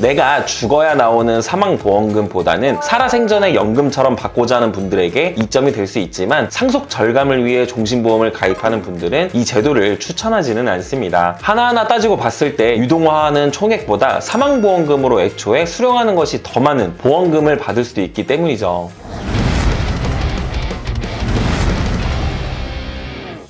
내가 죽어야 나오는 사망보험금보다는 살아생전의 연금처럼 받고자 하는 분들에게 이점이 될 수 있지만 상속 절감을 위해 종신보험을 가입하는 분들은 이 제도를 추천하지는 않습니다. 하나하나 따지고 봤을 때 유동화하는 총액보다 사망보험금으로 애초에 수령하는 것이 더 많은 보험금을 받을 수도 있기 때문이죠.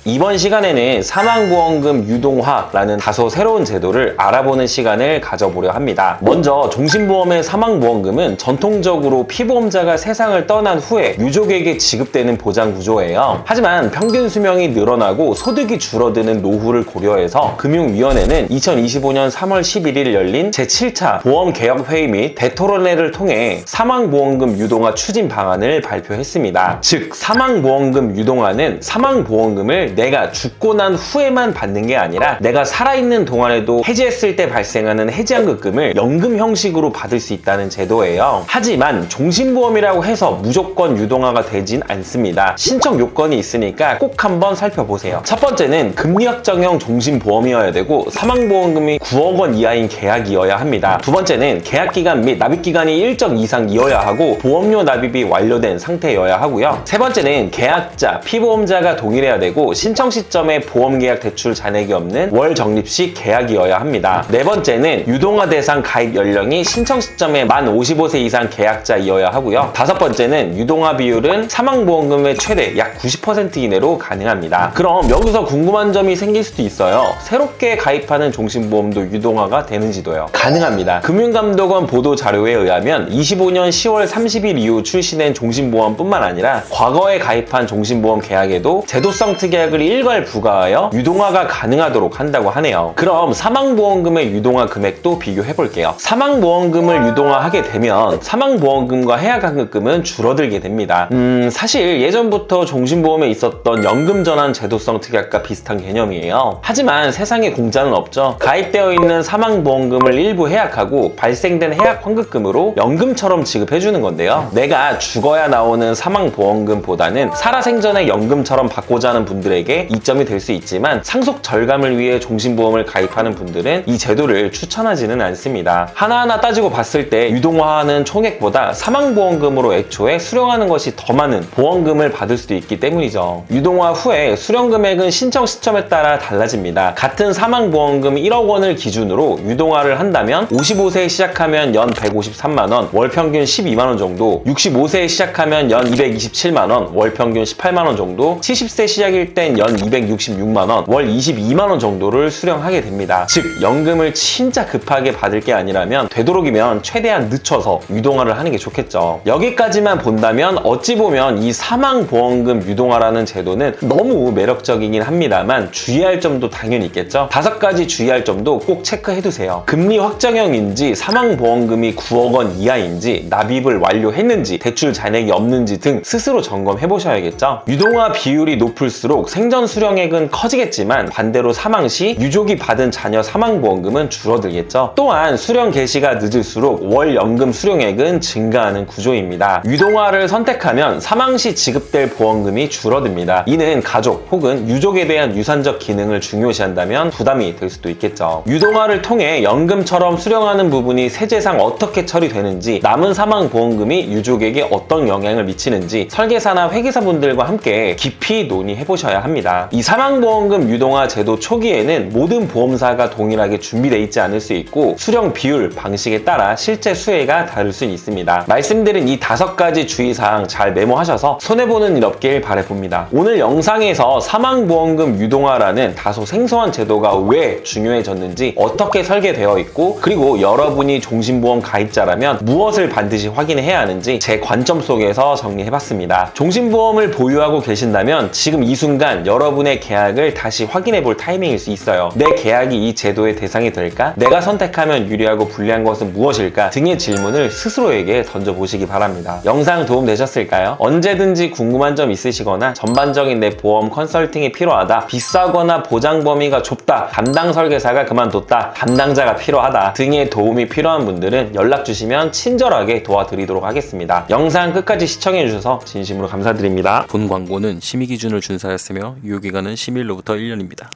이번 시간에는 사망보험금 유동화라는 다소 새로운 제도를 알아보는 시간을 가져보려 합니다. 먼저 종신보험의 사망보험금은 전통적으로 피보험자가 세상을 떠난 후에 유족에게 지급되는 보장 구조예요. 하지만 평균 수명이 늘어나고 소득이 줄어드는 노후를 고려해서 금융위원회는 2025년 3월 11일 열린 제7차 보험개혁회의 및 대토론회를 통해 사망보험금 유동화 추진 방안을 발표했습니다. 즉, 사망보험금 유동화는 사망보험금을 내가 죽고 난 후에만 받는 게 아니라 내가 살아있는 동안에도 해지했을 때 발생하는 해지환급금을 연금 형식으로 받을 수 있다는 제도예요. 하지만 종신보험이라고 해서 무조건 유동화가 되진 않습니다. 신청 요건이 있으니까 꼭 한번 살펴보세요. 첫 번째는 금리 확정형 종신보험이어야 되고 사망보험금이 9억 원 이하인 계약이어야 합니다. 두 번째는 계약기간 및 납입기간이 일정 이상이어야 하고 보험료 납입이 완료된 상태여야 하고요. 세 번째는 계약자, 피보험자가 동일해야 되고 신청 시점에 보험계약 대출 잔액이 없는 월 적립식 계약이어야 합니다. 네 번째는 유동화 대상 가입 연령이 신청 시점에 만 55세 이상 계약자이어야 하고요. 다섯 번째는 유동화 비율은 사망보험금의 최대 약 90% 이내로 가능합니다. 그럼 여기서 궁금한 점이 생길 수도 있어요. 새롭게 가입하는 종신보험도 유동화가 되는지도요. 가능합니다. 금융감독원 보도 자료에 의하면 25년 10월 30일 이후 출시된 종신보험뿐만 아니라 과거에 가입한 종신보험 계약에도 제도성 특약 을 일괄 부과하여 유동화가 가능하도록 한다고 하네요. 그럼 사망보험금의 유동화 금액도 비교해 볼게요. 사망보험금을 유동화하게 되면 사망보험금과 해약환급금은 줄어들게 됩니다. 음, 사실 예전부터 종신보험에 있었던 연금전환 제도성 특약과 비슷한 개념이에요. 하지만 세상에 공짜는 없죠. 가입되어 있는 사망보험금을 일부 해약하고 발생된 해약환급금으로 연금처럼 지급해주는 건데요. 내가 죽어야 나오는 사망보험금보다는 살아생전의 연금처럼 받고자 하는 분들 에게 이점이 될 수 있지만 상속 절감을 위해 종신보험을 가입하는 분들은 이 제도를 추천하지는 않습니다. 하나하나 따지고 봤을 때 유동화하는 총액보다 사망보험금으로 애초에 수령하는 것이 더 많은 보험금을 받을 수도 있기 때문이죠. 유동화 후에 수령 금액은 신청 시점에 따라 달라집니다. 같은 사망보험금 1억 원을 기준으로 유동화를 한다면 55세에 시작하면 연 153만 원, 월 평균 12만 원 정도, 65세에 시작하면 연 227만 원, 월 평균 18만 원 정도, 70세 시작일 땐연 266만 원, 월 22만 원 정도를 수령하게 됩니다. 즉 연금을 진짜 급하게 받을 게 아니라면 되도록이면 최대한 늦춰서 유동화를 하는 게 좋겠죠. 여기까지만 본다면 어찌 보면 이 사망보험금 유동화라는 제도는 너무 매력적이긴 합니다만 주의할 점도 당연히 있겠죠. 다섯 가지 주의할 점도 꼭 체크해 두세요. 금리 확정형인지 사망보험금이 9억 원 이하인지 납입을 완료했는지 대출 잔액이 없는지 등 스스로 점검해 보셔야겠죠. 유동화 비율이 높을수록 생전 수령액은 커지겠지만 반대로 사망 시 유족이 받은 자녀 사망보험금은 줄어들겠죠. 또한 수령 개시가 늦을수록 월 연금 수령액은 증가하는 구조입니다. 유동화를 선택하면 사망 시 지급될 보험금이 줄어듭니다. 이는 가족 혹은 유족에 대한 유산적 기능을 중요시한다면 부담이 될 수도 있겠죠. 유동화를 통해 연금처럼 수령하는 부분이 세제상 어떻게 처리되는지 남은 사망보험금이 유족에게 어떤 영향을 미치는지 설계사나 회계사분들과 함께 깊이 논의해 보셔야 합니다. 이 사망보험금 유동화 제도 초기에는 모든 보험사가 동일하게 준비되어 있지 않을 수 있고 수령 비율, 방식에 따라 실제 수혜가 다를 수 있습니다. 말씀드린 이 다섯 가지 주의사항 잘 메모하셔서 손해보는 일 없길 바라봅니다. 오늘 영상에서 사망보험금 유동화라는 다소 생소한 제도가 왜 중요해졌는지 어떻게 설계되어 있고 그리고 여러분이 종신보험 가입자라면 무엇을 반드시 확인해야 하는지 제 관점 속에서 정리해봤습니다. 종신보험을 보유하고 계신다면 지금 이 순간 여러분의 계약을 다시 확인해 볼 타이밍일 수 있어요. 내 계약이 이 제도의 대상이 될까? 내가 선택하면 유리하고 불리한 것은 무엇일까? 등의 질문을 스스로에게 던져보시기 바랍니다. 영상 도움 되셨을까요? 언제든지 궁금한 점 있으시거나 전반적인 내 보험 컨설팅이 필요하다. 비싸거나 보장 범위가 좁다. 담당 설계사가 그만뒀다. 담당자가 필요하다. 등의 도움이 필요한 분들은 연락 주시면 친절하게 도와드리도록 하겠습니다. 영상 끝까지 시청해주셔서 진심으로 감사드립니다. 본 광고는 심의 기준을 준수하 유효기간은 10일로부터 1년입니다.